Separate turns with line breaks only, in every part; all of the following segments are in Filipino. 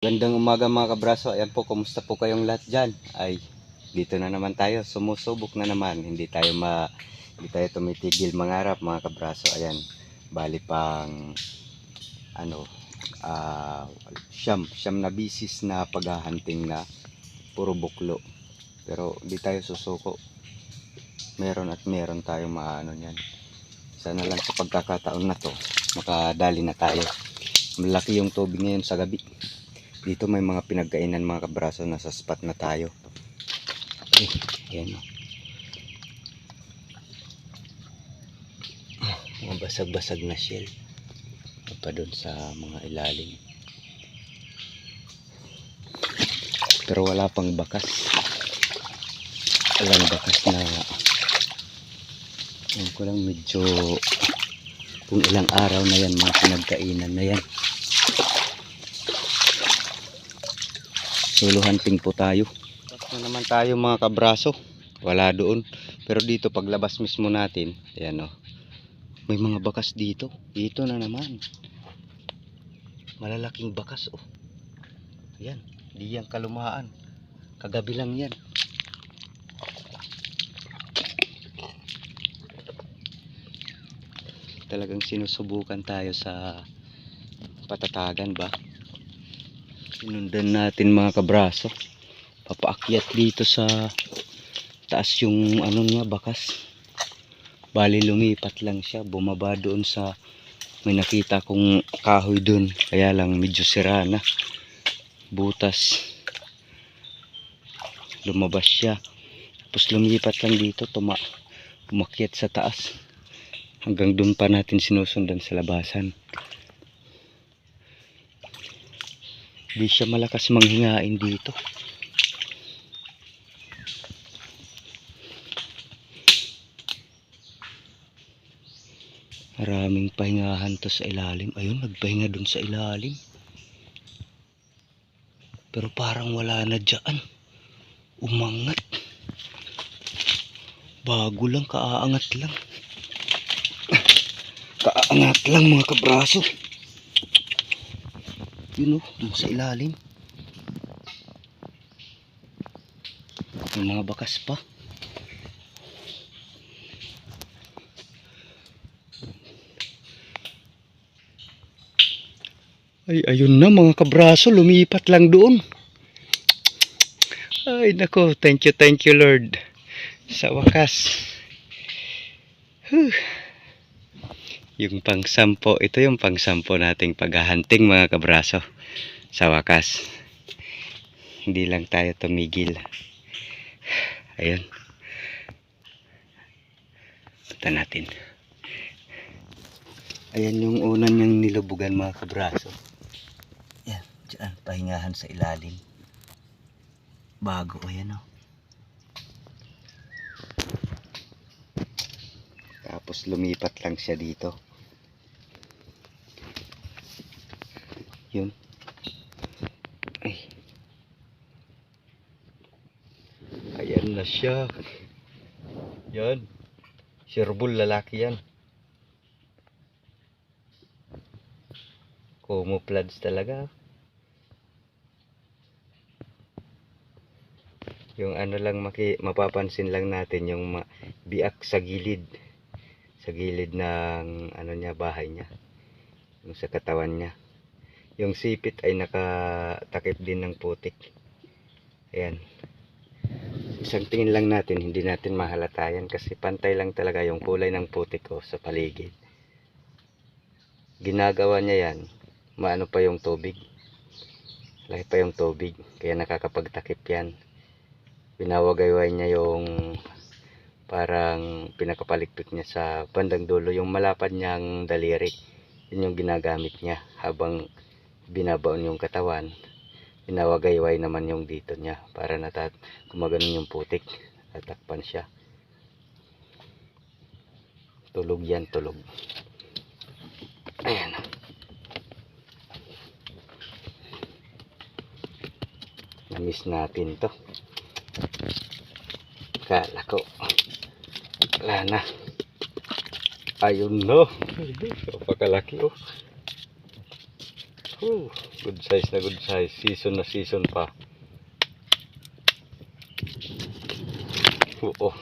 Gandang umaga mga kabraso. Ayan po, kumusta po kayong lahat dyan? Ay, dito na naman tayo. Sumusubok na naman. Hindi tayo ma hindi tayo tumitigil mangarap mga kabraso. Ayan, bali pang ano, ah siyam, siyam na bisis na paghahunting na puro buklo. Pero hindi tayo susuko. Meron at meron tayong maano niyan. Sana lang sa pagkakataon na to, makadali na tayo. Malaki yung tubig ngayon sa gabi. Dito may mga pinagkainan mga kabraso. Nasa spot na tayo. Ay, yan o. Mga basag-basag na shell. Pa doon sa mga ilalim. Pero wala pang bakas. Walang bakas na Alam ko lang medyo kung ilang araw na yan mga pinagkainan na yan. Solo hunting po tayo. Tapos na naman tayo mga kabraso. Wala doon. Pero dito paglabas mismo natin, ayan o. May mga bakas dito. Dito na naman. Malalaking bakas oh. Ayan. Di yan kalumaan. Kagabi lang yan. Talagang sinusubukan tayo sa patatagan ba? Sinundan natin mga kabraso. Papaakyat dito sa taas yung ano niya bakas. Bali lumipat lang siya. Bumaba doon sa may nakita kong kahoy doon. Kaya lang medyo sira na. Butas. Lumabas siya. Tapos lumipat lang dito. Tuma umakyat sa taas. Hanggang doon pa natin sinusundan sa labasan. Di siya malakas manghingain dito. Maraming pahingahan to sa ilalim. Ayun, nagpahinga dun sa ilalim. Pero parang wala na dyan. Umangat. Bago lang, kaaangat lang. Kaaangat lang mga kabraso. Yun o, dun sa ilalim. May mga bakas pa. Ay, ayun na mga kabraso, lumipat lang doon. Ay, nako, thank you, thank you Lord. Sa wakas. Huh. Yung pangsampo, ito yung pangsampo nating paghahunting mga kabraso. Sa wakas. Hindi lang tayo tumigil. Ayun. Punta natin. Ayan yung una niyang nilubugan mga kabraso. Yan, dyan, pahingahan sa ilalim. Bago, ayan o. Tapos lumipat lang siya dito. Yun. Ay. Ayan na siya. Yan. Sherbul lalaki yan. Camouflage talaga. Yung ano lang maki, mapapansin lang natin yung biak sa gilid. Sa gilid ng ano niya bahay niya. Yung sa katawan niya. Yung sipit ay nakatakip din ng putik. Ayan. Isang tingin lang natin, hindi natin mahalata yan kasi pantay lang talaga yung kulay ng putik ko sa paligid. Ginagawa niya yan maano pa yung tubig laki pa yung tubig kaya nakakapagtakip yan pinawagayway niya yung parang pinakapalikpik niya sa bandang dulo yung malapad niyang daliri yun yung ginagamit niya habang binabaon yung katawan. Pinawagayway naman yung dito niya para natat gumaganon yung putik tatakpan siya. Tulog yan tulog. Ayan. Na-miss natin to. Kala ko wala na. Ayun no? Napakalaki oh Whew. Good size na good size. Season na season pa. Oo.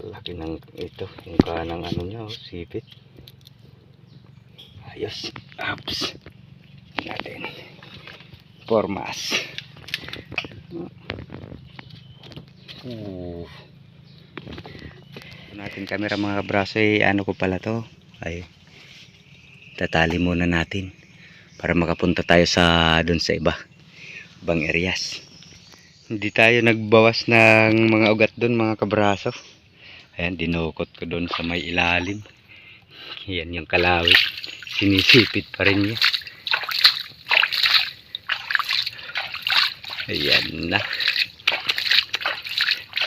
Laki ng ito. Yung kanang ano niya. Oh, sipit. Ayos. Ups. Natin. Formas. Uh. Natin camera mga braso eh, ano ko pala to. Ay. Tatali muna natin para makapunta tayo sa doon sa iba ibang areas. Hindi tayo nagbawas ng mga ugat doon mga kabraso. Ayan dinukot ko doon sa may ilalim. Yan yung kalawit. Sinisipit pa rin niya ayan na.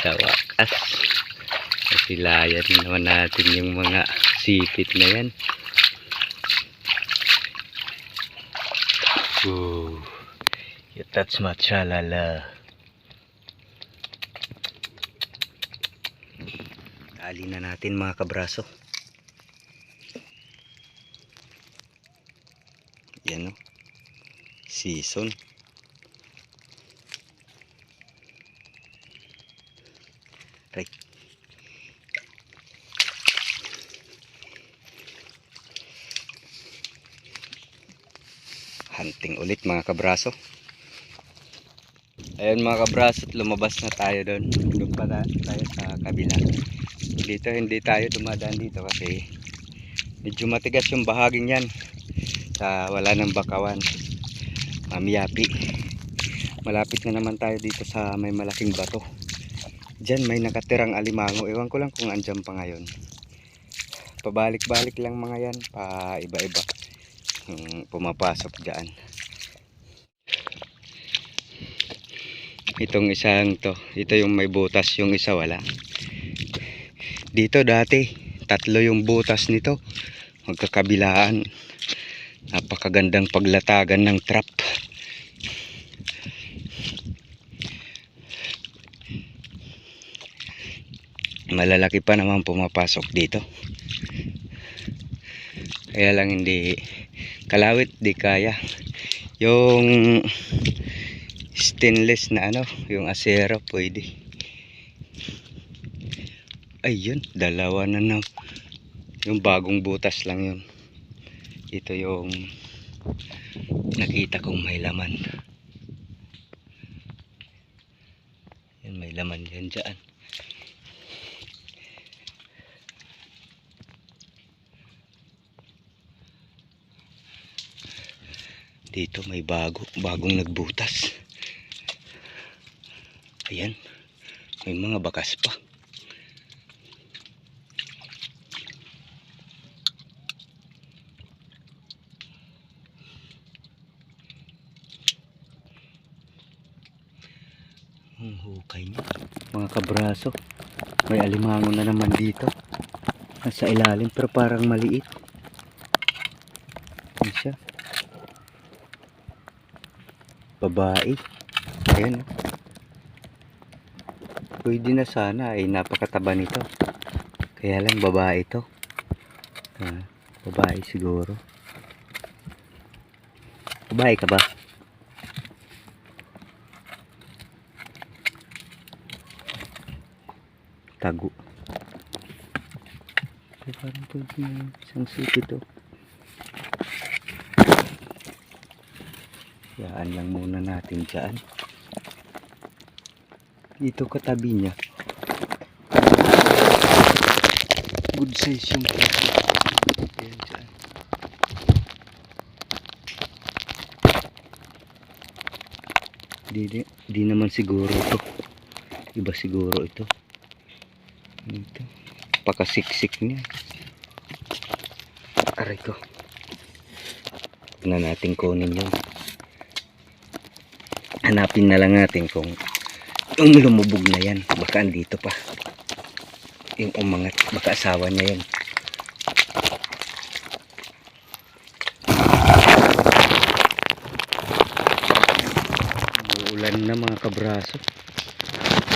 Sa wakas nasilayan naman natin yung mga sipit na yan Ooh, yeah, that's my chalala. Dali na natin mga kabraso. Yan o. Season. Hunting ulit mga kabraso. Ayun mga kabraso lumabas na tayo doon. Doon pa tayo sa kabila. Dito hindi tayo dumadaan dito kasi medyo matigas yung bahaging yan sa wala ng bakawan. Mamiyapi. Malapit na naman tayo dito sa may malaking bato. Dyan may nakatirang alimango. Ewan ko lang kung andyan pa ngayon. Pabalik-balik lang mga yan pa iba-iba. yung pumapasok dyan. Itong isang to. Ito yung may butas yung isa wala. Dito dati tatlo yung butas nito. Magkakabilaan. Napakagandang paglatagan ng trap. Malalaki pa naman pumapasok dito. Kaya lang hindi kalawit di kaya. Yung stainless na ano yung asero pwede. Ayun dalawa na na. Yung bagong butas lang yun. Ito yung nakita kong may laman. Yan may laman yan dyan dito may bago bagong nagbutas. Ayan. May mga bakas pa. Ang hukay niya. Mga kabraso may alimango na naman dito. Nasa ilalim pero parang maliit Yan siya babae. Ayan oh. pwede na sana ay napakataba nito. Kaya lang babae to. Ah, babae siguro. Babae ka ba? Tago. Parang pwede isang city to Yaan lang muna natin dyan. Dito katabi niya. Good size yung. Di, di, di naman siguro ito. Iba siguro ito. Ito. Pakasiksik niya. Aray ko. Na natin kunin yun hanapin na lang natin kung yung lumubog na yan. Baka andito pa. Yung umangat. Baka asawa niya yan uulan na mga kabraso.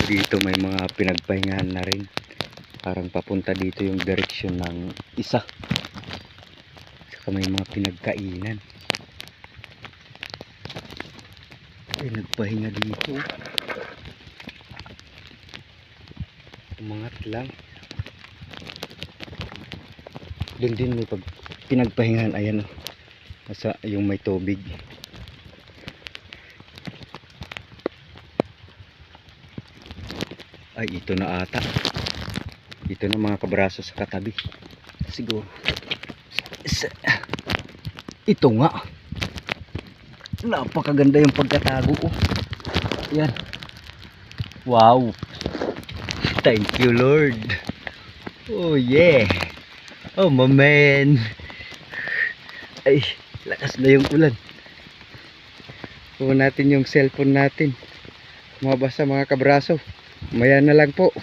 Dito may mga pinagpahingahan na rin. Parang papunta dito yung direksyon ng isa. Saka may mga pinagkainan Ay, nagpahinga dito. Umangat lang. Doon din may pag pinagpahingahan. Ayan o. Nasa yung may tubig. Ay, ito na ata. Ito na mga kabraso sa katabi. Siguro. Ito nga. Napakaganda yung pagkatago ko. Yan. Wow. Thank you, Lord. Oh, yeah. Oh, my man. Ay, lakas na yung ulan. Kuha natin yung cellphone natin. Mabasa mga kabraso. Maya na lang po.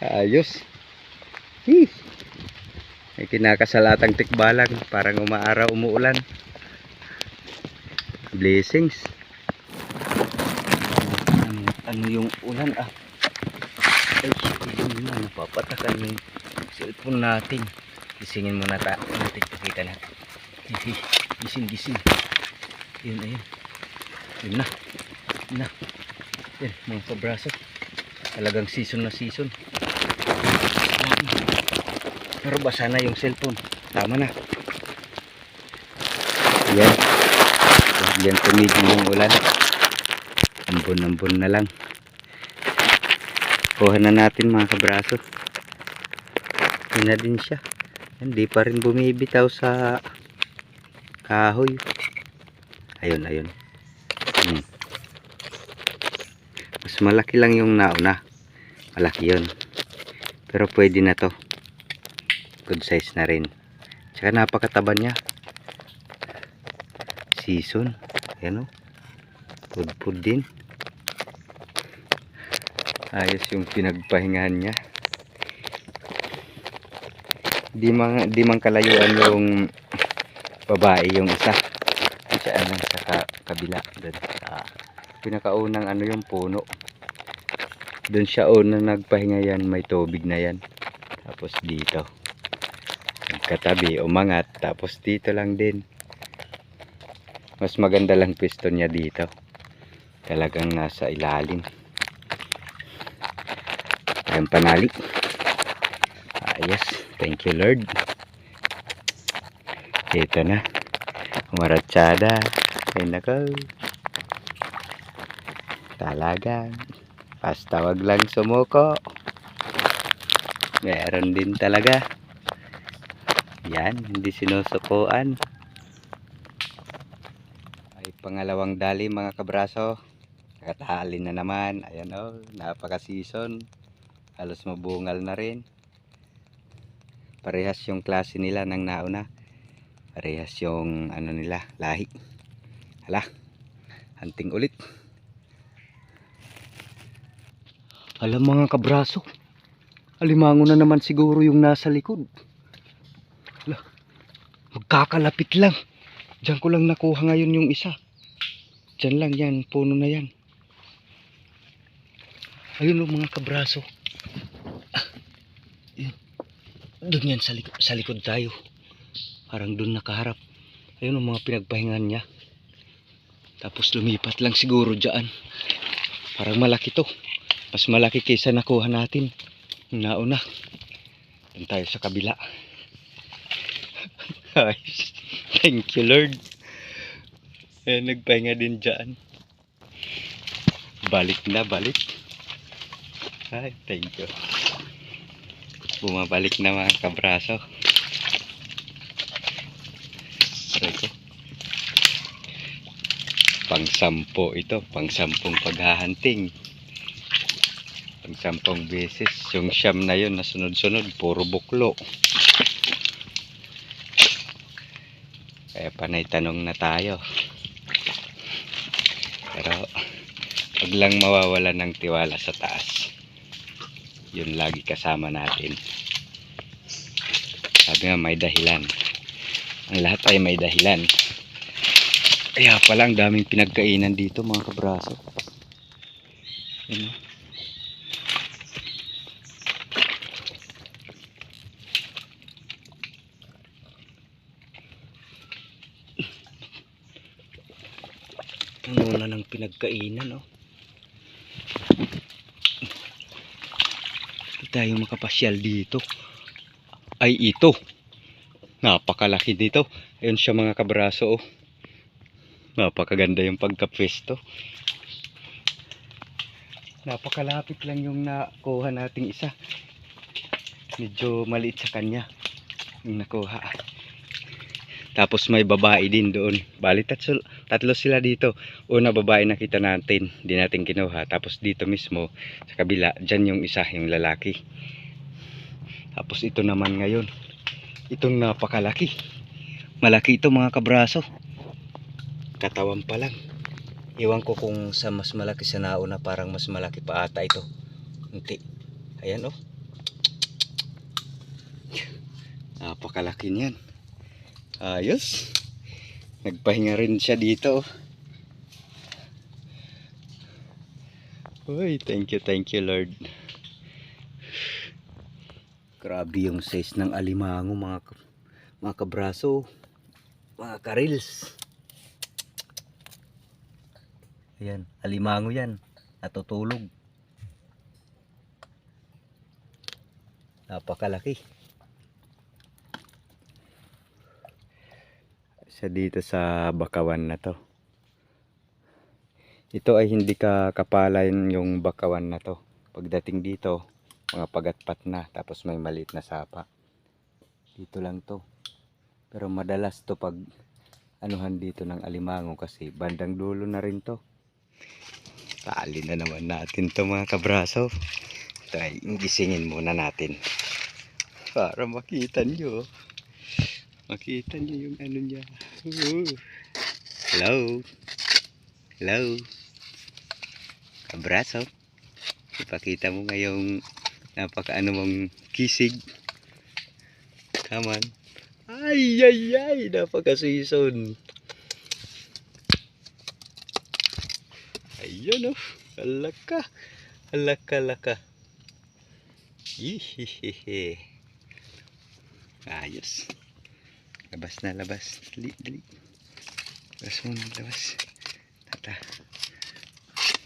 Ayos. Hih. May kinakasalatang tikbalang. Parang umaaraw, umuulan. Blessings. Ano, ano yung ulan ah? Ay, yun na. Napapatakan yung cellphone natin. Gisingin muna ta. Natin pakita natin. Gising, gising. Yun, ayun. Yun na. Yun na. Yan, mga kabraso. Talagang season na season. Pero basa na yung cellphone. Tama na. Yan. Yan tumigil yung ulan. Ambon-ambon na lang. Kuha na natin mga kabraso. Yun na din siya. Hindi pa rin bumibitaw sa kahoy. Ayun, ayun. Hmm. Mas malaki lang yung nauna. Malaki yun. Pero pwede na to. Good size na rin. Tsaka napakataba niya. Season. Ayan o. Pud-pud din. Ayos yung pinagpahingahan niya. Di man, di man kalayuan yung babae yung isa. Siya lang sa ka- kabila. Doon sa pinakaunang ano yung puno. Doon siya una nagpahinga yan. May tubig na yan. Tapos dito. Katabi, umangat. Tapos dito lang din. Mas maganda lang pwesto niya dito. Talagang nasa ilalim. Ayun panali. Ayos. Thank you Lord. Ito na. Umaratsada. Ay nako. Talagang. Basta wag lang sumuko. Meron din talaga. Yan. Hindi sinusukuan. Pangalawang dali mga kabraso. Nakatali na naman. Ayan o. napaka-season. Halos mabungal na rin. Parehas yung klase nila ng nauna. Parehas yung ano nila, lahi. Hala. Hunting ulit. Alam mga kabraso. Alimango na naman siguro yung nasa likod. Magkakalapit lang. Diyan ko lang nakuha ngayon yung isa. Diyan lang yan, puno na yan. Ayun o mga kabraso. Ah, yun. Doon yan sa, lik- sa likod tayo. Parang doon nakaharap. Ayun ang mga pinagpahingan niya. Tapos lumipat lang siguro dyan. Parang malaki to. Mas malaki kaysa nakuha natin. Nauna. Doon tayo sa kabila. Guys, thank you Lord. Eh, nagpahinga din dyan. Balik na, balik. Ay, thank you. Bumabalik na mga kabraso. Aray ko. Pang sampo ito. Pang sampung paghahunting. Pang sampung beses. Yung siyam na yun na sunod-sunod. Puro buklo. Kaya panay tanong na tayo. Pero wag lang mawawala ng tiwala sa taas. Yun lagi kasama natin. Sabi nga may dahilan. Ang lahat ay may dahilan. Kaya pala ang daming pinagkainan dito mga kabraso. Yun. Puno na ng pinagkainan, oh. Tayo makapasyal dito. Ay, ito. Napakalaki dito. Ayun siya mga kabraso, oh. Napakaganda yung pagkapwesto. Napakalapit lang yung nakuha nating isa. Medyo maliit sa kanya. Yung nakuha. Tapos may babae din doon. Bali tatlo, tatlo sila dito. Una babae nakita natin. Hindi natin kinuha. Tapos dito mismo sa kabila. Dyan yung isa yung lalaki. Tapos ito naman ngayon. Itong napakalaki. Malaki ito mga kabraso. Katawan pa lang. Iwan ko kung sa mas malaki sa nauna parang mas malaki pa ata ito. Unti. Ayan oh. Napakalaki niyan. Ayos. Nagpahinga rin siya dito. Uy, thank you, thank you Lord. Grabe yung size ng alimango mga mga kabraso, mga karils. Ayan, alimango yan. Natutulog. Napakalaki. Isa dito sa bakawan na to. Ito ay hindi ka kapalan yung bakawan na to. Pagdating dito, mga pagatpat na. Tapos may maliit na sapa. Dito lang to. Pero madalas to pag anuhan dito ng alimango kasi bandang dulo na rin to. Tali na naman natin to mga kabraso. Ito ay gisingin muna natin. Para makita nyo. Makita nyo yung ano niya. Ooh. Hello. Hello. Kabraso. Ipakita mo ngayong napaka ano mong kisig. Come on. Ay, ay, ay. Napaka season. Ayun oh. Alaka. Alaka, alaka. Hihihihi. Ayos. Labas na, labas. Dali, dali. Labas mo na, labas. Tata.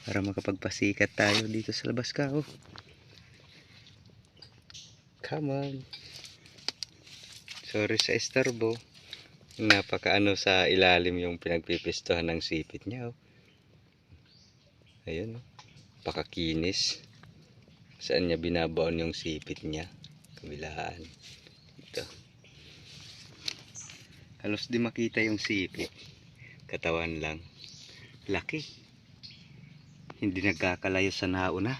Para makapagpasikat tayo dito sa labas ka, oh. Come on. Sorry sa estorbo. Napaka-ano sa ilalim yung pinagpipistohan ng sipit niya, oh. Ayun, oh. Pakakinis. Saan niya binabaon yung sipit niya? Kabilaan. Ito. Halos di makita yung sipit. Katawan lang. Laki. Hindi nagkakalayo sa nauna.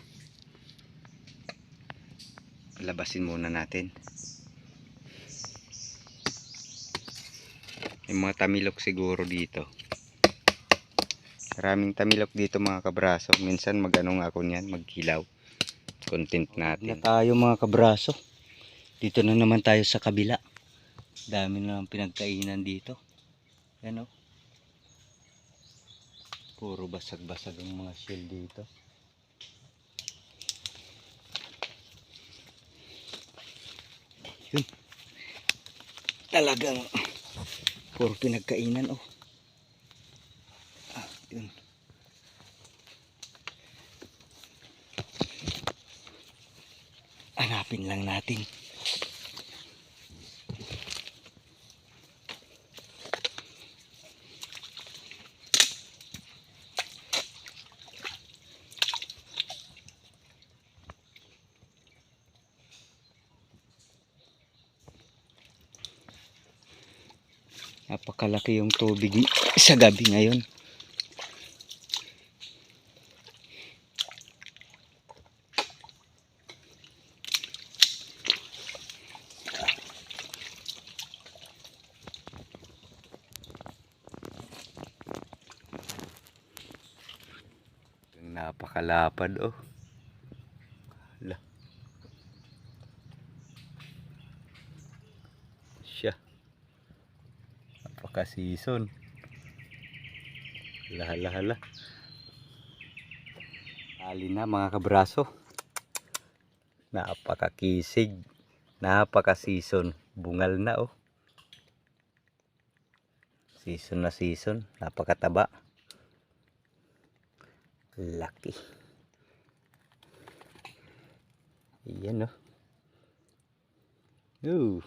Labasin muna natin. May mga tamilok siguro dito. Maraming tamilok dito mga kabraso. Minsan magano nga ako niyan, magkilaw. Content natin. Na tayo mga kabraso. Dito na naman tayo sa kabila. Dami na lang pinagkainan dito. Yan o. Puro basag-basag ang mga shell dito. Yun. Talagang puro pinagkainan oh. Ah, yun. Hanapin lang natin. Napakalaki yung tubig sa gabi ngayon. Napakalapad oh. Hala. Siya. Napaka-season. Hala, hala, hala. Ali na mga kabraso. Napaka-kisig. Napaka-season. Bungal na oh. Season na season. Napakataba. Laki. Ayan oh. Ooh.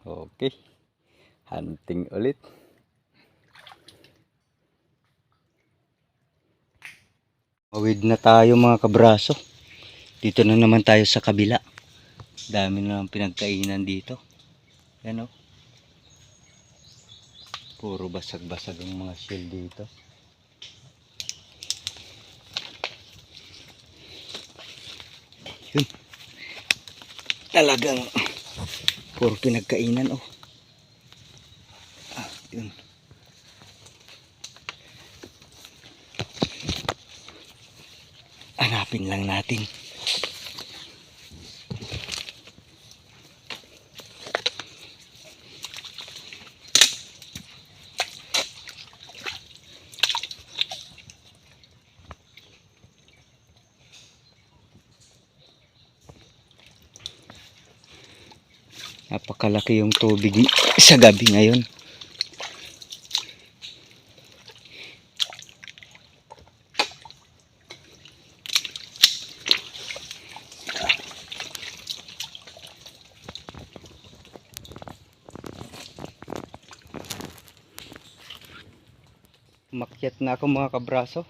Okay. Hunting ulit. Mawid na tayo mga kabraso. Dito na naman tayo sa kabila. Dami na lang pinagkainan dito. Yan oh. Puro basag-basag ang mga shell dito. Yun. Talagang puro pinagkainan oh. Yun. Hanapin lang natin. Napakalaki yung tubig sa gabi ngayon. Na ako mga kabraso.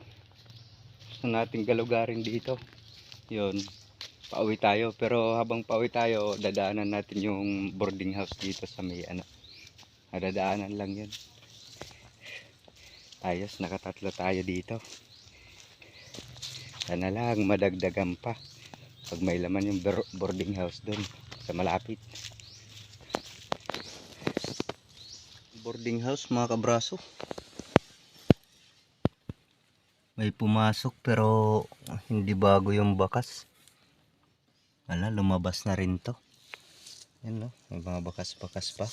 Gusto nating galugarin dito. Yun. Pauwi tayo. Pero habang pauwi tayo, dadaanan natin yung boarding house dito sa may ano. Dadaanan lang yun. Ayos, nakatatlo tayo dito. Sana lang madagdagan pa. Pag may laman yung boarding house doon sa malapit. Boarding house mga kabraso. May pumasok pero hindi bago yung bakas. Wala, lumabas na rin to. Yan no, may mga bakas-bakas pa.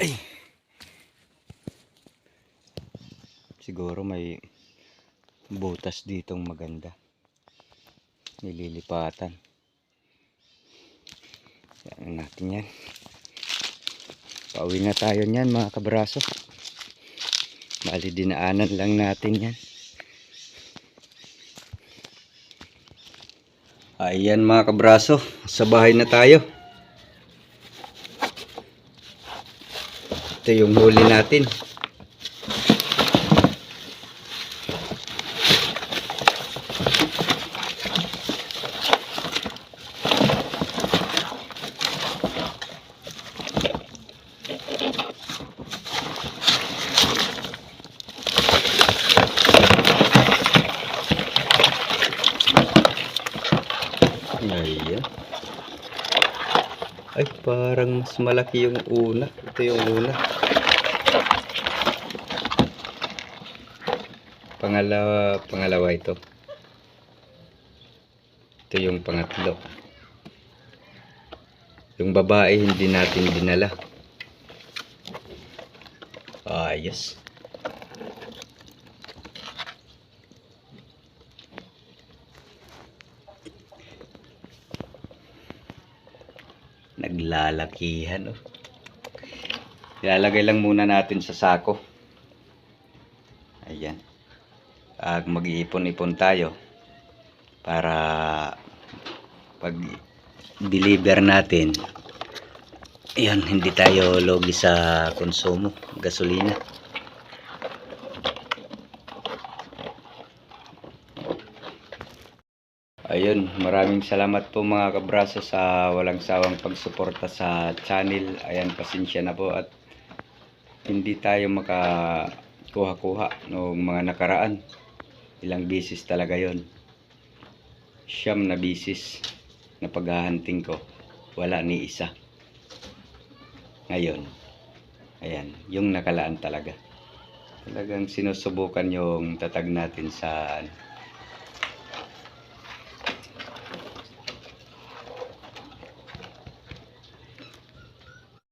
Ay! Siguro may butas ditong maganda. Nililipatan. Yan natin yan. Pauwi na tayo niyan mga kabraso. Bali dinaanan lang natin yan. Ayan mga kabraso, sa bahay na tayo. Ito yung huli natin. Ayan. Ay, parang mas malaki yung una. Ito yung una. Pangalawa, pangalawa ito. Ito yung pangatlo. Yung babae hindi natin dinala. Ayos. Naglalakihan oh. Ilalagay lang muna natin sa sako. Ayan. Pag mag-iipon-ipon tayo para pag deliver natin ayan, hindi tayo logi sa konsumo, gasolina. Ayun, maraming salamat po mga kabraso sa walang sawang pagsuporta sa channel. Ayan, pasensya na po at hindi tayo makakuha-kuha noong mga nakaraan. Ilang bisis talaga yon Siyam na bisis na paghahanting ko. Wala ni isa. Ngayon, ayan, yung nakalaan talaga. Talagang sinusubukan yung tatag natin sa